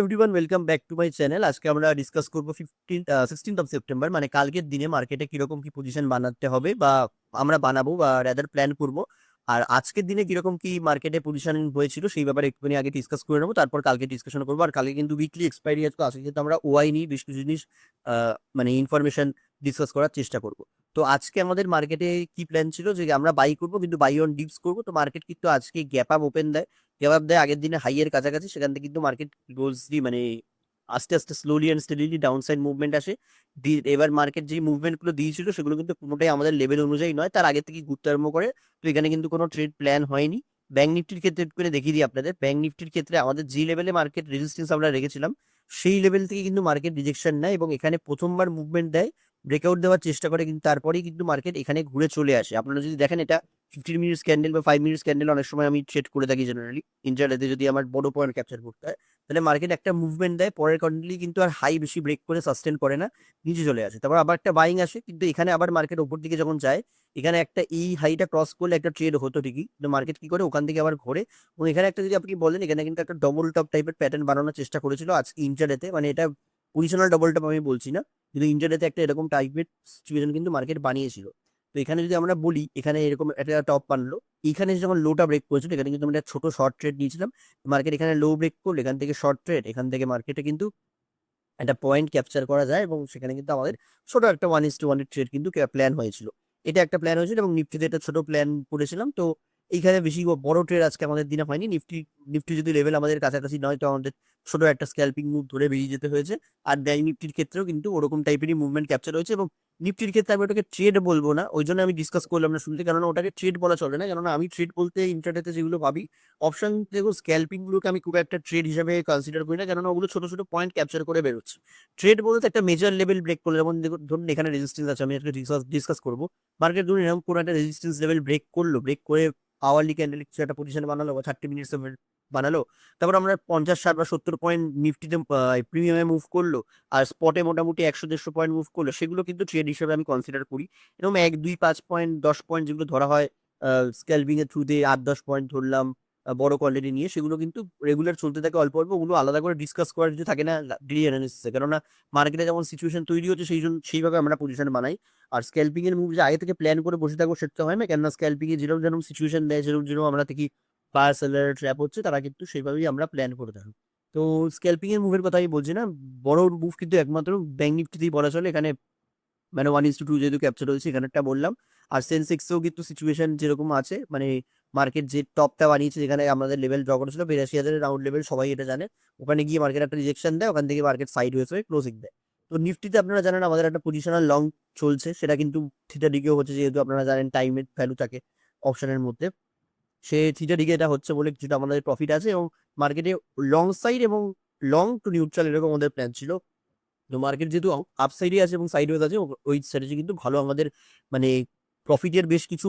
Everyone welcome back to my channel আজকে আমরা discuss করব ফিফটিন সিক্সটিন্থ অফ সেপ্টেম্বর মানে কালকের দিনে মার্কেটে কীরকম কি পজিশন বানাতে হবে বা আমরা বানাবো বা রেদার প্ল্যান করব। আর আজকের দিনে কীরকম কি মার্কেটে পজিশন হয়েছিল সেই ব্যাপারে একটুখানি আগে ডিসকাস করে নেব, তারপর কালকে ডিসকাশন করব। আর কালকে কিন্তু উইকলি এক্সপায়ারি আজকে কিন্তু আমরা ওয়াই নিয়ে বেশ কিছু জিনিস মানে ইনফরমেশন ডিসকাস করার চেষ্টা করব। তো আজকে আমাদের মার্কেটে কি প্ল্যান ছিল? যে আমরা বাই করব, কিন্তু বাই অন ডিপস করব। তো মার্কেট কিন্তু আজকে গ্যাপ আপ ওপেন দেয়। গ্যাপ আপ দেয় আগের দিনে হাইয়ের কাছাকাছি। সেখান থেকে কিন্তু মার্কেট গোলসলি মানে আস্তে আস্তে slowly and steadily down side movement আসে এবার মার্কেট যে মুভমেন্টগুলো দিয়েছিল, সেগুলো কিন্তু কোনোটাই আমাদের লেভেল অনুযায়ী নয়। তার আগে থেকে আরম্ভ করে। তো এখানে কিন্তু কোনো ট্রেড প্ল্যান হয়নি। ব্যাঙ্ক নিফটির ক্ষেত্রে করে দেখিয়ে দিই আপনাদের। ব্যাঙ্ক নিফটির ক্ষেত্রে আমাদের যে লেভেলে মার্কেট রেজিস্ট্যান্স আমরা রেখেছিলাম, সেই লেভেল থেকে কিন্তু মার্কেট রিজেকশন নেয় এবং এখানে প্রথমবার মুভমেন্ট দেয়। ব্রেকআউট দেওয়ার চেষ্টা করে কিন্তু তারপরেই কিন্তু মার্কেট এখানে ঘুরে চলে আসে। আপনারা যদি দেখেন এটা ফিফটিন মিনিটস ক্যান্ডেল বা ফাইভ মিনিটস ক্যান্ডেল অনেক সময় আমি ট্রেড করে থাকি জেনারেলি ইন্টারনেটে যদি আমার বড় পয়েন্ট ক্যাপচার করতে হয়, তাহলে মার্কেট একটা মুভমেন্ট দেয়, পরের কন্টিনিউ কিন্তু আর হাই বেশি ব্রেক করে সাস্টেন করে না, নিচে চলে আসে। তারপর আবার একটা বাইং আসে, কিন্তু এখানে আবার মার্কেট ওপর দিকে যখন যায়, এখানে একটা এই হাইটা ক্রস করলে একটা ট্রেড হতো ঠিকই, কিন্তু মার্কেট কি করে? ওখান থেকে আবার ঘোরে। এবং এখানে একটা যদি আপনি বলেন, এখানে কিন্তু একটা ডবল টপ টাইপের প্যাটার্ন বানানোর চেষ্টা করেছিল আজ ইন্টারনেটে মানে এটা পজিশনাল ডবল টপ আমি বলছি না। কিন্তু ইন্ডিয়াতে একটা এরকম টাইপের সিচুয়েশন কিন্তু মার্কেট বানিয়েছিল। তো এখানে যদি আমরা বলি, এখানে এরকম একটা টপ বানলো। এখানে যখন লোটা ব্রেক করেছিল, এখানে কিন্তু আমরা ছোট শর্ট ট্রেড নিয়েছিলাম। মার্কেট এখানে লো ব্রেক করল, এখান থেকে শর্ট ট্রেড এখান থেকে মার্কেটে কিন্তু একটা পয়েন্ট ক্যাপচার করা যায় এবং সেখানে কিন্তু আমাদের ছোট একটা one is two one trade কিন্তু প্ল্যান হয়েছিল। এটা একটা প্ল্যান হয়েছিল এবং নিফটিতে একটা ছোট প্ল্যান করেছিলাম। তো এইখানে বেশি বড় ট্রেড আজকে আমাদের দিনে হয়নি। নিফটি নিফটি যদি লেভেল আমাদের কাছাকাছি নয়, তো আমাদের ছোট একটা স্ক্যাল্পিং মুভ ধরে বেরিয়ে যেতে হয়েছে। আর ব্যাঙ্ক নিফটির ক্ষেত্রেও কিন্তু ওরকম টাইপেরই মুভমেন্ট ক্যাপচার হয়েছে এবং নিফটির ক্ষেত্রে আমি ওটাকে ট্রেড বলব না, ওই জন্য আমি ডিসকাস করলাম না শুনতে কেননা ওটাকে ট্রেড বলা চলে না, কেননা আমি ট্রেড বলতে ইন্টারনেটে যেগুলো ভাবি অপশন থেকে স্ক্যাল্পিং গুলোকে আমি খুব একটা ট্রেড হিসাবে কনসিডার করি না, কেননা ওগুলো ছোট ছোট পয়েন্ট ক্যাপচার করে বেরোচ্ছে। ট্রেড বলতে একটা মেজর লেভেল ব্রেক করলে, যেমন ধরুন এখানে রেজিস্ট্যান্স আছে, আমি একটা ডিসকাস করব। মার্কেট ধরুন এরকম কোনো একটা রেজিস্ট্যান্স লেভেল ব্রেক করল ব্রেক করে আওয়ারলি ক্যান্ডেল একটা পজিশন বানালো, বা থার্টি মিনিটস বানালো। তারপর আমরা পঞ্চাশ, ষাট বা সত্তর পয়েন্ট নিফটিতে প্রিমিয়ামে মুভ করল আর স্পটে মোটামুটি একশো, দেড়শো পয়েন্ট মুভ করল। সেগুলো কিন্তু ট্রেড হিসেবে আমি কনসিডার করি। এরকম এক, দুই, পাঁচ পয়েন্ট দশ পয়েন্ট যেগুলো ধরা হয় স্ক্যালপিং এর থ্রুতে আট, দশ পয়েন্ট ধরলাম বড় কোয়ালিটি নিয়ে, সেগুলো কিন্তু রেগুলার চলতে থাকে অল্প অল্প, ওগুলো আলাদা করে ডিসকাস করার কিছু থাকে না ডেলি অ্যানালিসিসে কেননা মার্কেটে যেমন সিচুয়েশন তৈরি হচ্ছে, সেই জন্য, সেইভাবে আমরা পজিশন বানাই। আর স্ক্যালপিং এর মুভ যে আগে থেকে প্ল্যান করে বসে থাকব, সেটা হয় না। কেননা স্ক্যালপিং এ যেরকম যেরকম সিচুয়েশন দেয় যেরকম যেরকম আমরা থেকে বায়ার সেলার ট্র্যাপ হচ্ছে, তারা কিন্তু সেইভাবেই আমরা প্ল্যান করে থাকি। তো স্ক্যালপিং এর মুভের কথা আমি বলছি না, বড় মুভ কিন্তু একমাত্র ব্যাঙ্ক নিফটিতেই বলা চলে। এখানে মানে ওয়ান ইস টু টু যেহেতু ক্যাপচার হয়েছে এখানে একটা বললাম। আর সেন্সেক্সেও কিন্তু সিচুয়েশন যেরকম আছে মানে মার্কেট যে টপটা বানিয়েছে, যেখানে আমাদের লেভেল ড্র করেছিল, বিরাশি হাজারের রাউন্ড লেভেল সবাই এটা জানে। ওখানে গিয়ে মার্কেট একটা রিজেকশন দেয়, ওখান থেকে মার্কেট সাইড হয়েছে ক্লোজিং দেয়। তো নিফটিতে আপনারা জানেন, আমাদের একটা পজিশনাল লং চলছে, সেটা কিন্তু থিটা দিকেও হচ্ছে, যেহেতু আপনারা জানেন টাইমের ভ্যালু থাকে অপশনের মধ্যে। সে থিটা দিকে এটা হচ্ছে বলে কিছুটা আমাদের প্রফিট আছে এবং মার্কেটে লং সাইড এবং লং টু নিউট্রাল এরকম আমাদের প্ল্যান ছিল। তো মার্কেট যেহেতু আপ সাইডে আছে এবং সাইড ওয়েজ আছে, ওই স্ট্র্যাটেজি কিন্তু ভালো আমাদের মানে প্রফিটের বেশ কিছু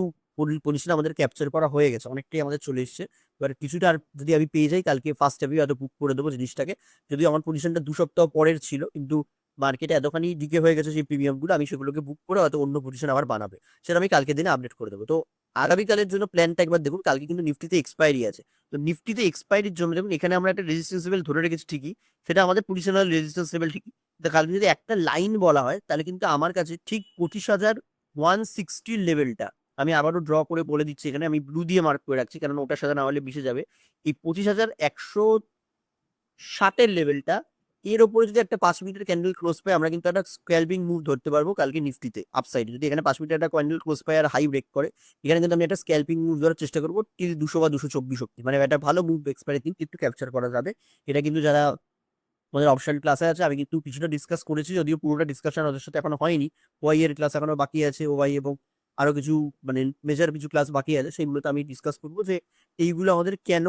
পজিশন আমাদের ক্যাপচার করা হয়ে গেছে, অনেকটাই আমাদের চলে এসেছে। এবার কিছুটা আর যদি আমি পেয়ে যাই, কালকে ফার্স্ট হ্যাভি হয়তো বুক করে দেবো জিনিসটাকে। যদিও আমার পজিশনটা দু সপ্তাহ পরের ছিল, কিন্তু মার্কেটে এতখানি দিকে হয়ে গেছে সেই প্রিমিয়ামগুলো আমি সেগুলোকে বুক করে হয়তো অন্য পজিশন আবার বানাবে। সেটা আমি কালকে দিনে আপডেট করে দেবো। তো আগামীকালের জন্য প্ল্যানটা একবার দেখুন, কালকে কিন্তু নিফটিতে এক্সপায়ারি আছে। তো নিফটিতে এক্সপায়ারির জন্য দেখুন, এখানে আমরা একটা রেজিস্ট্যান্স লেভেল ধরে রেখেছি ঠিকই, সেটা আমাদের পজিশনাল রেজিস্ট্যান্স লেভেল ঠিকই। কালকে যদি একটা লাইন বলা হয়, তাহলে কিন্তু আমার কাছে ঠিক পঁচিশ হাজার ওয়ান সিক্সটির লেভেলটা আমি আবারও ড্র করে বলে দিচ্ছি এখানে, আমি ব্লু দিয়ে মার্ক করে রাখছি কারণ ওটার সাথে না হলে মিশে যাবে। এই পঁচিশ হাজার একশো ষাটের লেভেলটা এর ওপরে যদি একটা পাঁচ মিনিটের ক্যান্ডেল ক্লোজ পাই, আমরা কিন্তু একটা স্ক্যালপিং মুভ ধরতে পারব কালকে নিফটিতে আপসাইডে যদি এখানে পাঁচ মিনিটের একটা ক্যান্ডেল ক্লোজ পাই আর হাই ব্রেক করে, এখানে কিন্তু আমি একটা স্ক্যালপিং মুভ ধরার চেষ্টা করব টিল দুশো বা দুশো চব্বিশ অব্দি। মানে একটা ভালো মুভ এক্সপায়ারি কিন্তু একটু ক্যাপচার করা যাবে। এটা কিন্তু যারা আমাদের অপশন ক্লাসে আছে, আমি কিন্তু কিছুটা ডিসকাস করেছি, যদিও পুরোটা ডিসকাশন ওদের সাথে এখনও হয়নি। ওয়াই এর ক্লাস এখনও বাকি আছে ওয়াই এবং আরও কিছু মানে মেজার কিছু ক্লাস বাকি আছে, সেইগুলোতে আমি ডিসকাস করব যে এইগুলো আমাদের কেন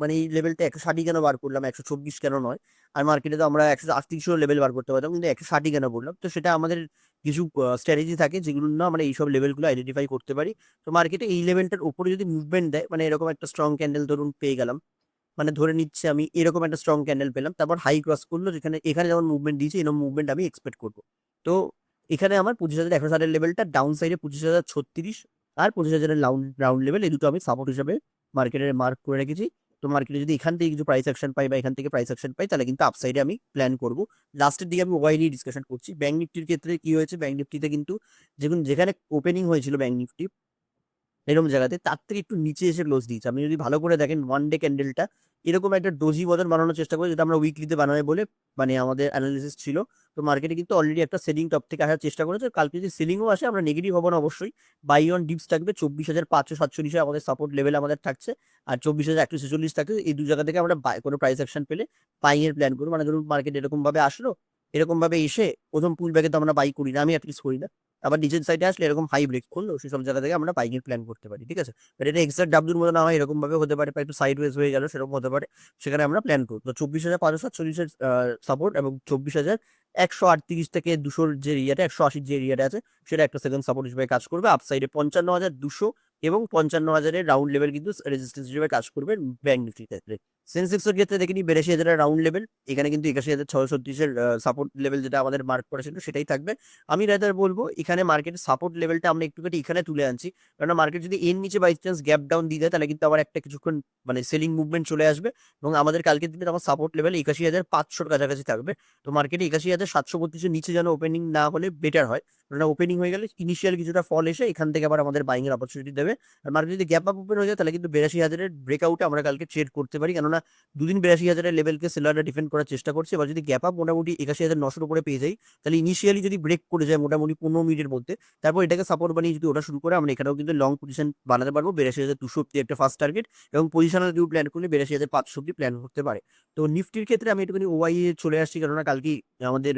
মানে এই লেভেলটা একশো ষাটই কেন বার করলাম, একশো চব্বিশ কেন নয়? আর মার্কেটে তো আমরা একশো আটত্রিশও লেভেল বার করতে পারতাম, কিন্তু একশো ষাটই কেন বললাম? তো সেটা আমাদের কিছু স্ট্র্যাটেজি থাকে যেগুলো না আমরা এইসব লেভেলগুলো আইডেন্টিফাই করতে পারি। তো মার্কেটে এই লেভেলটার উপরে যদি মুভমেন্ট দেয় মানে এরকম একটা স্ট্রং ক্যান্ডেল ধরুন পেয়ে গেলাম মানে ধরে নিচ্ছে আমি এরকম একটা স্ট্রং ক্যান্ডেল পেলাম, তারপর হাই ক্রস করল, যেখানে, এখানে যেমন মুভমেন্ট দিয়েছে, এরকম মুভমেন্ট আমি এক্সপেক্ট করব। তো এখানে আমার পঁচিশ হাজার একশো ষাটের লেভেলটা ডাউন সাইডে পঁচিশ হাজার ছত্রিশ আর পঁচিশ হাজারের রাউন্ড রাউন্ড লেভেল এই দুটো আমি সাপোর্ট হিসাবে মার্কেটের মার্ক করে রেখেছি। তো মার্কেটে যদি এখান থেকে কিছু প্রাইস অ্যাকশন পাই বা এখান থেকে প্রাইস অ্যাকশন পাই, তাহলে কিন্তু আপসাইডে আমি প্ল্যান করব। লাস্টের দিকে আমি ওয়াই নিয়ে ডিসকাশন করছি। ব্যাঙ্ক নিফটির ক্ষেত্রে কি হয়েছে? ব্যাঙ্ক নিফটিতে কিন্তু যেখানে ওপেনিং হয়েছিল ব্যাঙ্ক নিফটি এরকম জায়গাতে, তার থেকে একটু নিচে এসে ক্লোজ দিয়েছে। আপনি যদি ভালো করে দেখেন ওয়ান ডে ক্যান্ডেলটা এরকম একটা ডোজি বদল বানানোর চেষ্টা করি যেটা আমরা উইকলিতে বানাবে বলে মানে আমাদের অ্যানালিসিস ছিল। তো মার্কেটে কিন্তু অলরেডি একটা সেলিং টপ থেকে আসার চেষ্টা করেছে। কালকে যদি সেলিংও আসে, আমরা নেগেটিভ হব না অবশ্যই। বাই অন ডিপস থাকবে, চব্বিশ হাজার পাঁচশো সাতচল্লিশে আমাদের সাপোর্ট লেভেল আমাদের থাকছে, আর চব্বিশ হাজার একশো ছেচল্লিশ থাকছে। এই দু জায়গা থেকে আমরা কোনো প্রাইস অ্যাকশন পেলে বাইং এর প্ল্যান করব। মানে ধরুন মার্কেট এরকম ভাবে আসলো এরকম ভাবে এসে প্রথম পুল ব্যাগে তো আমরা বাই করি না, আমি অ্যাটলিস্ট করি না। আবার নিচের সাইডে আসলে এরকম হাই ব্রেক করল সেসব জায়গা থেকে আমরা বাইং এর প্ল্যান করতে পারি, ঠিক আছে? বাট এটা এক্সাক্ট ডাব্লুর মতো না হয় এরকম ভাবে হতে পারে, একটু সাইড ওয়েজ হয়ে গেল, সেরকম হতে পারে, সেখানে আমরা প্ল্যান করব। তো চব্বিশ হাজার পাঁচশো সাতচল্লিশের সাপোর্ট এবং চব্বিশ হাজার একশো আটত্রিশ থেকে দুশোর যে এরিয়াটা একশো আশির যে এরিয়াটা আছে, সেটা একটা সেকেন্ড সাপোর্ট হিসেবে কাজ করবে। আপসাইডে পঞ্চান্ন হাজার দুশো এবং পঞ্চান্ন হাজারের রাউন্ড লেভেল কিন্তু রেজিস্ট্যান্স হিসেবে কাজ করবে ব্যাংক নিফটির ক্ষেত্রে সেন্সেক্সের ক্ষেত্রে দেখিনি, বিরাশি হাজারের রাউন্ড লেভেল এখানে কিন্তু একাশি হাজার ছশো ছত্রিশের সাপোর্ট লেভেল যেটা আমাদের মার্ক করেছিল সেটাই থাকবে। আমি রাদার বলব, এখানে মার্কেট সাপোর্ট লেভেলটা আমরা একটুখানি এখানে তুলে আনছি কারণ মার্কেট যদি এর নিচে বাই চান্স গ্যাপ ডাউন দিয়ে দেয়, তাহলে কিন্তু আবার একটা কিছুক্ষণ মানে সেলিং মুভমেন্ট চলে আসবে এবং আমাদের কালকের দিনে আমার সাপোর্ট লেভেল একাশি হাজার পাঁচশোর কাছাকাছি থাকবে। তো মার্কেটে একাশি হাজার সাতশো বত্রিশের নিচে যেন ওপেনিং না হলে বেটার হয় কারণ ওপেনিং হয়ে গেলে ইনিশিয়াল কিছুটা ফল এসে এখান থেকে আবার আমাদের বাইং এর অপরচুনিটি দেবে। আর মার্কেট যদি গ্যাপ আপ ওপেন হয়ে যায়, তাহলে কিন্তু বিরাশি হাজারের ব্রেকআউটে আমরা কালকে ট্রেড করতে পারি, কেননা দুদিন বিরাশি হাজারের লেভেলকে সেলাররা ডিফেন্ড করার চেষ্টা করছে। এবার যদি গ্যাপ আপ মোটামুটি একাশি হাজার নশোর উপরে পেয়ে যাই, তাহলে ইনিশিয়ালি যদি ব্রেক করে যায় মোটামুটি পনেরো মিনিটের মধ্যে, তারপর এটাকে সাপোর্ট বানিয়ে যদি ওটা শুরু করে, আমরা এখানেও কিন্তু লং পজিশন বানাতে পারব। বিরাশি হাজার দুশো অব্দি একটা ফার্স্ট টার্গেট এবং পজিশনাল ভিউ প্ল্যান করলে বিরাশি হাজার পাঁচশো অব্দি প্ল্যান করতে পারে। তো নিফটির ক্ষেত্রে আমি একটুখানি ওয়াই চলে আসছি, কেননা কালকে আমাদের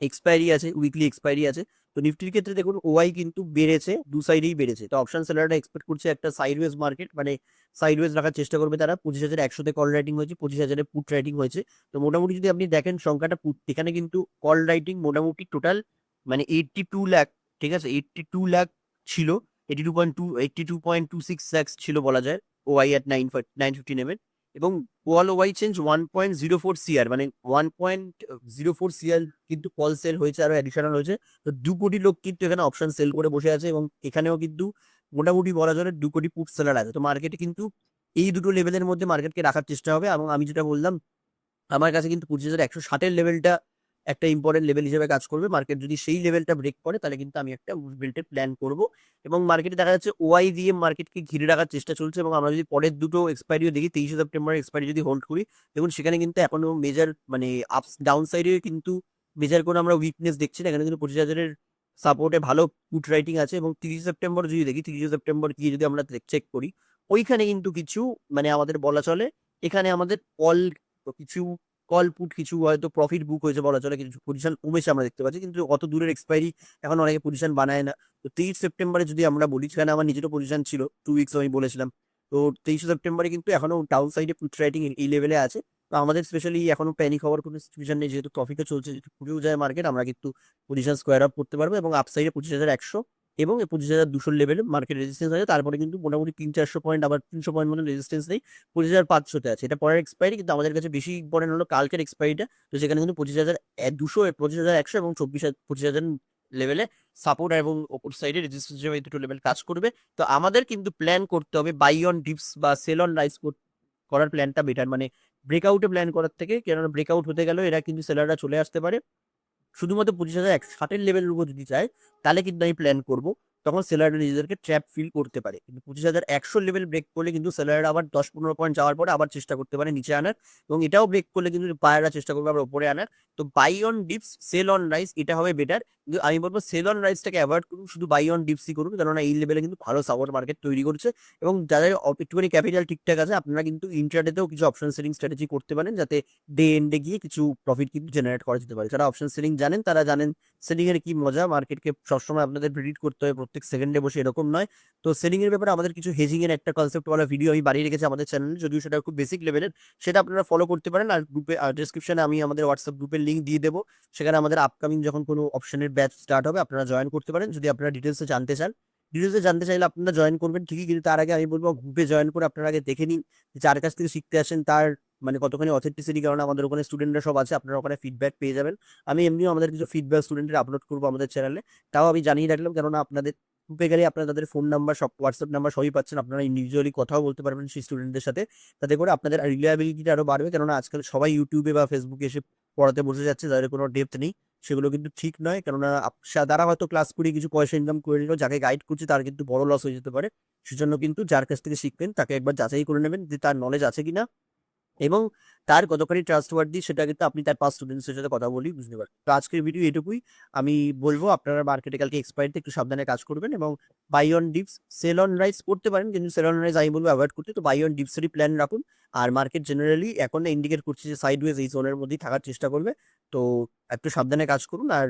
এক্সপায়ারি আছে উইকলি এক্সপায়ারি আছে। তো নিফটির ক্ষেত্রে দেখুন ওয়াই কিন্তু বেড়েছে, দু সাইডেই বেড়েছে। তো অপশন সেলাররা এক্সপেক্ট করছে একটা সাইডওয়েজ মার্কেট মানে সাইডওয়েজ রাখার চেষ্টা করবে তারা। পঁচিশ হাজার একশোতে কল রাইটিং হয়েছে, পঁচিশ হাজারে পুট রাইটিং হয়েছে। তো মোটামুটি যদি আপনি দেখেন সংখ্যাটা পুট এখানে কিন্তু কল রাইটিং মোটামুটি টোটাল মানে এইটটি টু লাখ ঠিক আছে? এইটটি টু লাখ ছিল eighty two point two eighty two point two six ছিল বলা যায় Y at nine five nine fifteen M এবং wall Y change one point zero four CR মানে one point zero four CR কিন্তু call sell হয়েছে আরও additional হয়েছে। তো দু কোটি লোক কিন্তু এখানে অপশন সেল করে বসে আছে এবং এখানেও কিন্তু মোটামুটি বলা যায় দু কোটি পুট সেলার আছে। তো মার্কেটে কিন্তু এই দুটো লেভেলের মধ্যে মার্কেটকে রাখার চেষ্টা হবে এবং আমি যেটা বললাম, আমার কাছে কিন্তু পঁচিশ হাজার একশো ষাটের লেভেলটা একটা ইম্পর্টেন্ট লেভেল হিসেবে কাজ করবে। মার্কেট যদি সেই লেভেলটা ব্রেক করে, তাহলে কিন্তু আমি একটা বিল্টের প্ল্যান করব। এবং মার্কেটে দেখা যাচ্ছে ওয়াই দিয়ে মার্কেটকে ঘিরে রাখার চেষ্টা চলছে এবং আমরা যদি পরের দুটো এক্সপায়ারিও দেখি, তেইশে সেপ্টেম্বর এক্সপায়ারি যদি হোল্ড করি, দেখুন সেখানে কিন্তু এখনও মেজার মানে আপস ডাউন সাইডে কিন্তু মেজার কোনো আমরা উইকনেস দেখছি না। এখানে কিন্তু পঁচিশ হাজারের সাপোর্টে ভালো পুট রাইটিং আছে এবং তিরিশে সেপ্টেম্বর যদি দেখি, তিরিশে সেপ্টেম্বর গিয়ে যদি আমরা চেক করি, ওইখানে কিন্তু কিছু মানে আমাদের বলা চলে, এখানে আমাদের কল কিছু কল পুট কিছু হয়তো প্রফিট বুক হয়েছে বলা চলে, কিছু পজিশন কমেছে আমরা দেখতে পাচ্ছি। কিন্তু অত দূরের এক্সপায়ারি এখন অনেকে পজিশন বানায় না। তো তেইশ সেপ্টেম্বরে যদি আমরা বলি, সেখানে আমার নিজেরও পজিশন ছিল টু উইকস আমি বলেছিলাম। তো তেইশে সেপ্টেম্বরে কিন্তু এখনও ডাউন সাইডে পুট রাইটিং এই লেভেলে আছে। তো আমাদের স্পেশালি এখনও প্যানিক হওয়ার কোনো সিচুয়েশন নেই। যেহেতু প্রফিটও চলছে যদি পুরেও যায় মার্কেট আমরা কিন্তু পজিশন স্কোয়ার আপ করতে পারব এবং আপসাইডে পঁচিশ হাজার একশো এবং পঁচিশ হাজার দুশোর লেভেলে মার্কেট রেজিস্ট্যান্স আছে। তারপরে কিন্তু মোটামুটি তিন চারশো পয়েন্ট আবার তিনশো পয়েন্ট মতো রেজিস্ট্যান্স নেই। পঁচিশ হাজার পাঁচশোতে আছে। এটা পরের এক্সপায়ারি কিন্তু আমাদের কাছে বেশি ইম্পর্টেন্ট হলো কালকের এক্সপায়ারিটা তো সেখানে কিন্তু পঁচিশ হাজার দুশো পঁচিশ হাজার একশো এবং চব্বিশ পঁচিশ হাজার লেভেলে সাপোর্ট এবং ওপর সাইডে রেজিস্ট্যান্স হিসেবে এই দুটো লেভেল কাজ করবে। তো আমাদের কিন্তু প্ল্যান করতে হবে বাই অন ডিপস বা সেল অন রাইস করার প্ল্যানটা বেটার মানে ব্রেকআউটে প্ল্যান করার থেকে কেননা ব্রেকআউট হতে গেলেও এরা কিন্তু সেলাররা চলে আসতে পারে। শুধুমাত্র পঁচিশ হাজার এক ষাটের লেভেলের উপর যদি চাই তাহলে কিন্তু আমি প্ল্যান করব। তখন সেলাররা নিজেদেরকে ট্র্যাপ ফিল করতে পারে। কিন্তু পঁচিশ হাজার একশো লেভেল ব্রেক করলে কিন্তু সেলাররা আবার দশ পনেরো পয়েন্ট যাওয়ার পরে আবার চেষ্টা করতে পারে নিচে আনার এবং এটাও ব্রেক করলে কিন্তু বায়াররা চেষ্টা করবে আবার উপরে আনার। তো buy on dips sell on rise এটা হবে বেটার কিন্তু আমি বলব সেল অন রাইসটাকে অ্যাভয়েড করুন, শুধু বাই অন ডিপসই করুন, কেননা এই লেভেলে কিন্তু ভালো সাপোর্ট মার্কেট তৈরি করছে এবং যাদের একটুখানি ক্যাপিটাল ঠিকঠাক আছে, আপনারা কিন্তু ইন্টারডেতেও কিছু অপশন সেলিং স্ট্র্যাটেজি করতে পারেন যাতে ডে এন্ডে গিয়ে কিছু প্রফিট কিন্তু জেনারেট করা যেতে পারে। যারা অপশন সেলিং জানেন, তারা জানেন সেলিং এর কি মজা মার্কেটকে সবসময় আপনাদের প্রিডিক্ট করতে হয় প্রত্যেক সেকেন্ডে বসে এরকম নয়। তো সেলিং এর ব্যাপারে আমাদের কিছু হেজিং এর একটা কনসেপ্টওয়ালা ভিডিও আমি বানিয়ে রেখেছি আমাদের চ্যানেলে যদিও সেটা খুব বেসিক লেভেলের সেটা আপনারা ফলো করতে পারেন। আর গ্রুপে ডিসক্রিপশনে আমি আমাদের হোয়াটসঅ্যাপ গ্রুপের লিঙ্ক দিয়ে দেবো। সেখানে আমাদের আপকামিং যখন কোনো অপশনের ব্যাচ স্টার্ট হবে, আপনারা জয়েন করতে পারেন। যদি আপনারা ডিটেলসে জানতে চান ডিটেলসে জানতে চাইলে আপনারা জয়েন করবেন ঠিকই, কিন্তু তার আগে আমি বলব গ্রুপে জয়েন করে আপনারা আগে দেখে নিন যার কাছ থেকে শিখতে আসেন, তার মানে কতখানি অথেন্টিসিটি কারণ আমাদের ওখানে স্টুডেন্টরা সব আছে, আপনারা ওখানে ফিডব্যাক পেয়ে যাবেন। আমি এমনিও আমাদের কিছু ফিডব্যাক স্টুডেন্টের আপলোড করব আমাদের চ্যানেলে তাও আমি জানিয়ে রাখলাম, কেননা আপনাদের গ্রুপে গেলে আপনারা তাদের ফোন নাম্বার সব হোয়াটসঅ্যাপ নাম্বার সবই পাচ্ছেন। আপনারা ইন্ডিভিজুয়ালি কথাও বলতে পারবেন সেই স্টুডেন্টদের সাথে। তাতে করে আপনাদের রিলায়াবিলিটিটা আরও বাড়বে। কেননা আজকাল সবাই ইউটিউবে বা ফেসবুকে এসে পড়াতে বসে যাচ্ছে, যাদের কোনো ডেপথ নেই, সেগুলো কিন্তু ঠিক নয়। কেননা তারা হয়তো ক্লাস করে কিছু পয়সা ইনকাম করে নিল, যাকে গাইড করছে, তার কিন্তু বড় লস হয়ে যেতে পারে। সেজন্য কিন্তু যার কাছ থেকে শিখবেন, তাকে একবার যাচাই করে নেবেন যে তার নলেজ আছে কিনা। এবং তার কতখানি ট্রাস্টওয়ার্দি সেটা কিন্তু আপনি তার পাঁচ স্টুডেন্টসের সাথে কথা বলি বুঝতে পারবেন। তো আজকের ভিডিও এটুকুই। আমি বলব আপনারা মার্কেটে কালকে এক্সপায়ারিতে একটু সাবধানে কাজ করবেন এবং buy on dips sell on rise করতে পারেন, কিন্তু সেল অন রাইস আমি বলব অ্যাভয়েড করতে। তো বাই অন ডিপসেরই প্ল্যান রাখুন। আর মার্কেট জেনারেলি এখন ইন্ডিকেট করছে যে সাইডওয়েজ এই জোনের মধ্যেই থাকার চেষ্টা করবে। তো একটু সাবধানে কাজ করুন আর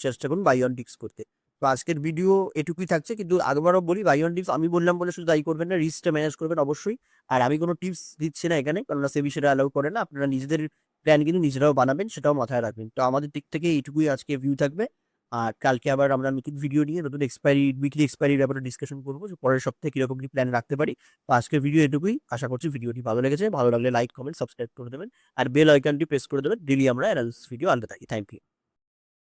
চেষ্টা করুন বাই অন ডিপস করতে। তো আজকের ভিডিও এটুকুই থাকছে। কিন্তু আরবারও বলি বাই ওয়ান টিপস আমি বললাম বলে শুধু তাই করবেন না রিস্কটা ম্যানেজ করবেন অবশ্যই। আর আমি কোনো টিপস দিচ্ছি না এখানে কেননা সেবি সেটা অ্যালাউ করে না। আপনারা নিজেদের প্ল্যান কিন্তু নিজেরাও বানাবেন, সেটাও মাথায় রাখবেন। তো আমাদের দিক থেকে এইটুকুই আজকে ভিউ থাকবে। আর কালকে আবার আমরা নতুন ভিডিও নিয়ে, নতুন এক্সপায়ারি উইকলি এক্সপায়ারির ব্যাপারে ডিসকাশন করব, যে পরের সপ্তাহে কীরকম কি প্ল্যান রাখতে পারি। তো আজকের ভিডিও এটুকুই। আশা করছি ভিডিওটি ভালো লেগেছে। ভালো লাগলে লাইক কমেন্ট সাবস্ক্রাইব করে দেবেন। আর বেল আইকনটি প্রেস করে দেবেন। ডেলি আমরা অ্যানালিসিস ভিডিও আনতে থাকি। Thank you